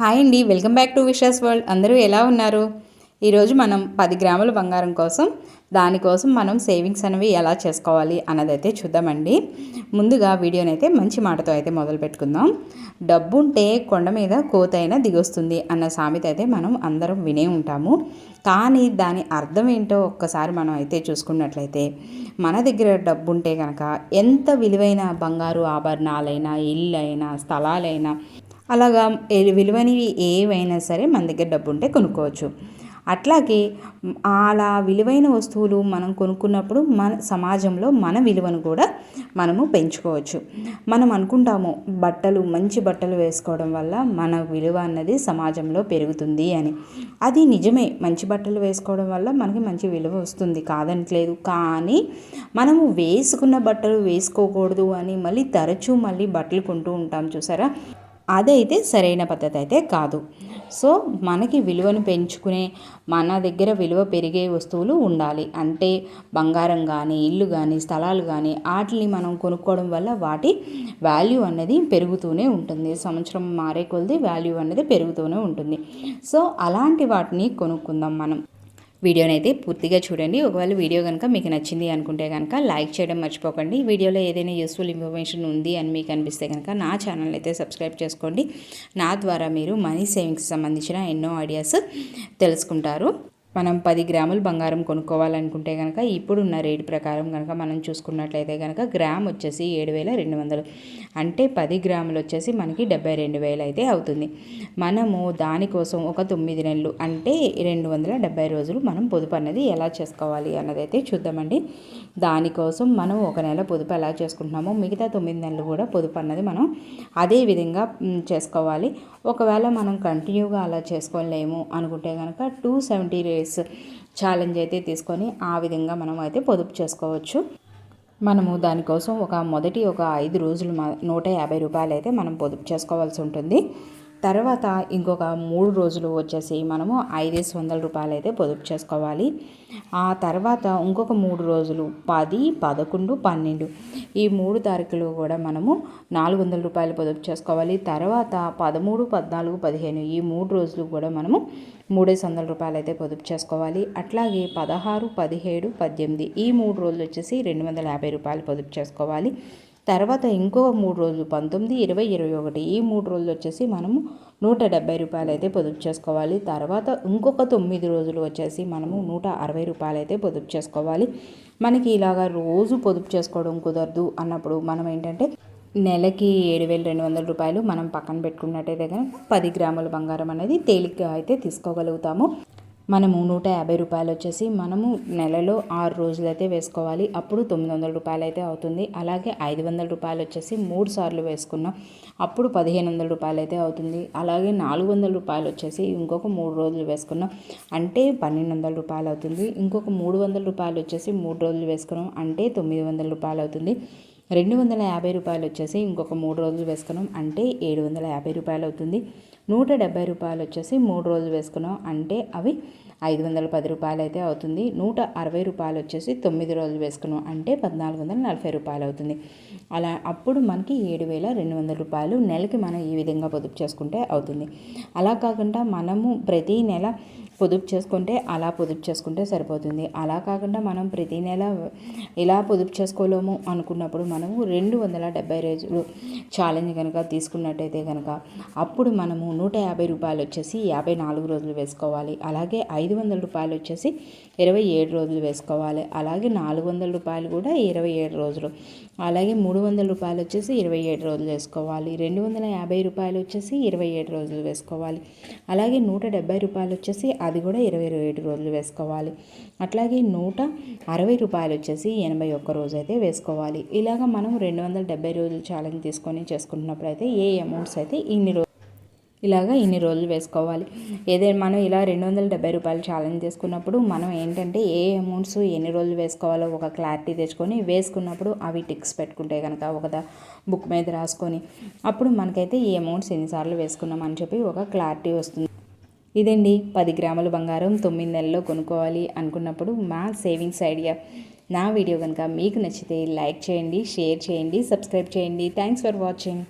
Hi అండి welcome back to Vishas world. అందరూ ఎలా ఉన్నారు? ఈరోజు మనం పది గ్రాముల బంగారం కోసం దానికోసం మనం సేవింగ్స్ అనేవి ఎలా చేసుకోవాలి అన్నదైతే చూద్దామండి. ముందుగా వీడియోనైతే మంచి మాటతో అయితే మొదలు పెట్టుకుందాం. డబ్బు ఉంటే కొండ మీద కోతైనా దిగొస్తుంది అన్న సామెత అయితే మనం అందరం వినే ఉంటాము. కానీ దాని అర్థం ఏంటో ఒక్కసారి మనం అయితే చూసుకున్నట్లయితే మన దగ్గర డబ్బు ఉంటే కనుక ఎంత విలువైన బంగారు ఆభరణాలైనా ఇల్లు అయినా స్థలాలైనా అలాగా విలువైనవి ఏవైనా సరే మన దగ్గర డబ్బు ఉంటే కొనుక్కోవచ్చు. అట్లాగే అలా విలువైన వస్తువులు మనం కొనుక్కున్నప్పుడు మన సమాజంలో మన విలువను కూడా మనము పెంచుకోవచ్చు. మనం అనుకుంటాము బట్టలు మంచి బట్టలు వేసుకోవడం వల్ల మన విలువ అన్నది సమాజంలో పెరుగుతుంది అని. అది నిజమే. మంచి బట్టలు వేసుకోవడం వల్ల మనకి మంచి విలువ వస్తుంది. కాదనట్లేదు. కానీ మనము వేసుకున్న బట్టలు వేసుకోకూడదు అని మళ్ళీ తరచూ మళ్ళీ బట్టలు కొంటూ ఉంటాం చూసారా? అదైతే సరైన పద్ధతి అయితే కాదు. సో మనకి విలువను పెంచుకునే మన దగ్గర విలువ పెరిగే వస్తువులు ఉండాలి. అంటే బంగారం కానీ ఇల్లు కానీ స్థలాలు కానీ వాటిని మనం కొనుక్కోవడం వల్ల వాటి వాల్యూ అనేది పెరుగుతూనే ఉంటుంది. సంవత్సరం మారే కొలది వాల్యూ అనేది పెరుగుతూనే ఉంటుంది. సో అలాంటి వాటిని కొనుక్కుందాం మనం. వీడియోని అయితే పూర్తిగా చూడండి. ఒకవేళ వీడియో కనుక మీకు నచ్చింది అనుకుంటే కనుక లైక్ చేయడం మర్చిపోకండి. వీడియోలో ఏదైనా యూస్ఫుల్ ఇన్ఫర్మేషన్ ఉంది అని మీకు అనిపిస్తే కనుక నా ఛానల్ అయితే సబ్స్క్రైబ్ చేసుకోండి. నా ద్వారా మీరు మనీ సేవింగ్స్ సంబంధించిన ఎన్నో ఐడియాస్ తెలుసుకుంటారు. మనం పది గ్రాములు బంగారం కొనుక్కోవాలనుకుంటే కనుక ఇప్పుడున్న రేటు ప్రకారం కనుక మనం చూసుకున్నట్లయితే కనుక గ్రామ్ వచ్చేసి ఏడు వేల రెండు వందలు. అంటే పది గ్రాములు వచ్చేసి మనకి డెబ్బై రెండు వేలు అయితే అవుతుంది. మనము దానికోసం ఒక తొమ్మిది నెలలు అంటే రెండు వందల డెబ్బై రోజులు మనం పొదుపు అన్నది ఎలా చేసుకోవాలి అన్నది అయితే చూద్దామండి. దానికోసం మనం ఒక నెల పొదుపు ఎలా చేసుకుంటున్నామో మిగతా తొమ్మిది నెలలు కూడా పొదుపు అన్నది మనం అదే విధంగా చేసుకోవాలి. ఒకవేళ మనం కంటిన్యూగా అలా చేసుకోలేము అనుకుంటే కనుక టూ సెవెంటీ డేస్ ఛాలెంజ్ అయితే తీసుకొని ఆ విధంగా మనం అయితే పొదుపు చేసుకోవచ్చు. మనము దానికోసం ఒక మొదటి ఒక ఐదు రోజులు నూట యాభై రూపాయలు అయితే మనం పొదుపు చేసుకోవాల్సి ఉంటుంది. తర్వాత ఇంకొక మూడు రోజులు వచ్చేసి మనము ఐదేసి వందల రూపాయలు అయితే పొదుపు చేసుకోవాలి. ఆ తర్వాత ఇంకొక మూడు రోజులు పది పదకొండు పన్నెండు ఈ మూడు తారీఖులు కూడా మనము నాలుగు వందల రూపాయలు పొదుపు చేసుకోవాలి. తర్వాత పదమూడు పద్నాలుగు పదిహేను ఈ మూడు రోజులు కూడా మనము మూడేసి వందల రూపాయలు అయితే పొదుపు చేసుకోవాలి. అట్లాగే పదహారు పదిహేడు పద్దెనిమిది ఈ మూడు రోజులు వచ్చేసి రెండు వందల యాభై రూపాయలు పొదుపు చేసుకోవాలి. తర్వాత ఇంకో మూడు రోజులు పంతొమ్మిది ఇరవై ఇరవై ఒకటి. ఈ మూడు రోజులు వచ్చేసి మనము నూట డెబ్బై రూపాయలు అయితే పొదుపు చేసుకోవాలి. తర్వాత ఇంకొక తొమ్మిది రోజులు వచ్చేసి మనము నూట అరవై రూపాయలు అయితే పొదుపు చేసుకోవాలి. మనకి ఇలాగా రోజు పొదుపు చేసుకోవడం కుదరదు అన్నప్పుడు మనం ఏంటంటే నెలకి ఏడు వేల రెండు వందల రూపాయలు మనం పక్కన పెట్టుకున్నట్టయితే కనుక పది గ్రాముల బంగారం అనేది తేలిగ్గా అయితే తీసుకోగలుగుతాము. మనము నూట యాభై రూపాయలు వచ్చేసి మనము నెలలో ఆరు రోజులైతే వేసుకోవాలి. అప్పుడు తొమ్మిది వందల రూపాయలు అయితే అవుతుంది. అలాగే ఐదు వందల రూపాయలు వచ్చేసి మూడు సార్లు వేసుకున్నాం. అప్పుడు పదిహేను వందల రూపాయలు అయితే అవుతుంది. అలాగే నాలుగు వందల రూపాయలు వచ్చేసి ఇంకొక మూడు రోజులు వేసుకున్నాం. అంటే పన్నెండు వందల రూపాయలు అవుతుంది. ఇంకొక మూడు వందల రూపాయలు వచ్చేసి మూడు రోజులు వేసుకున్నాం. అంటే తొమ్మిది వందల రూపాయలు అవుతుంది. రెండు వందల యాభై రూపాయలు వచ్చేసి ఇంకొక మూడు రోజులు వేసుకున్నాం. అంటే ఏడు వందల యాభై రూపాయలు అవుతుంది. నూట డెబ్బై రూపాయలు వచ్చేసి మూడు రోజులు వేసుకున్నాం. అంటే అవి ఐదు వందల పది రూపాయలు అయితే అవుతుంది. నూట అరవై రూపాయలు వచ్చేసి తొమ్మిది రోజులు వేసుకున్నాం. అంటే పద్నాలుగు వందల నలభై రూపాయలు అవుతుంది అలా అప్పుడు మనకి ఏడు వేల రెండు వందల రూపాయలు నెలకి మనం ఈ విధంగా పొదుపు చేసుకుంటే అవుతుంది. అలా కాకుండా మనము ప్రతి నెల పొదుపు చేసుకుంటే అలా పొదుపు చేసుకుంటే సరిపోతుంది. అలా కాకుండా మనం ప్రతి నెల ఎలా పొదుపు చేసుకోలేము అనుకున్నప్పుడు మనము రెండు వందల డెబ్బై రోజులు ఛాలెంజ్ కనుక తీసుకున్నట్టయితే కనుక అప్పుడు మనము నూట యాభై రూపాయలు వచ్చేసి యాభై నాలుగు రోజులు వేసుకోవాలి. అలాగే ఐదు ఐదు వందల రూపాయలు వచ్చేసి ఇరవై ఏడు రోజులు వేసుకోవాలి. అలాగే నాలుగు వందల రూపాయలు కూడా ఇరవై ఏడు రోజులు. అలాగే మూడు వందల రూపాయలు వచ్చేసి ఇరవై ఏడు రోజులు వేసుకోవాలి. రెండు వందల యాభై రూపాయలు వచ్చేసి ఇరవై ఏడు రోజులు వేసుకోవాలి. అలాగే నూట డెబ్బై రూపాయలు వచ్చేసి అది కూడా ఇరవై ఏడు రోజులు వేసుకోవాలి. అట్లాగే నూట అరవై రూపాయలు వచ్చేసి ఎనభై ఒక్క రోజు అయితే వేసుకోవాలి. ఇలాగ మనం రెండు వందల డెబ్బై రోజులు ఛాలెంజ్ తీసుకొని చేసుకుంటున్నప్పుడు అయితే ఏ అమౌంట్స్ అయితే ఇన్ని రోజులు ఇలాగా ఇన్ని రోజులు వేసుకోవాలి. ఏదైనా మనం ఇలా రెండు వందల డెబ్బై రూపాయలు ఛాలెంజ్ చేసుకున్నప్పుడు మనం ఏంటంటే ఏ అమౌంట్స్ ఎన్ని రోజులు వేసుకోవాలో ఒక క్లారిటీ తెచ్చుకొని వేసుకున్నప్పుడు అవి టిక్స్ పెట్టుకుంటే కనుక ఒక బుక్ మీద రాసుకొని. అప్పుడు మనకైతే ఈ అమౌంట్స్ ఎన్నిసార్లు వేసుకున్నాం అని చెప్పి ఒక క్లారిటీ వస్తుంది. ఇదండి పది గ్రాముల బంగారం తొమ్మిది నెలల్లో కొనుక్కోవాలి అనుకున్నప్పుడు మా సేవింగ్స్ ఐడియా నా వీడియో కనుక మీకు నచ్చితే లైక్ చేయండి షేర్ చేయండి సబ్స్క్రైబ్ చేయండి. Thanks for watching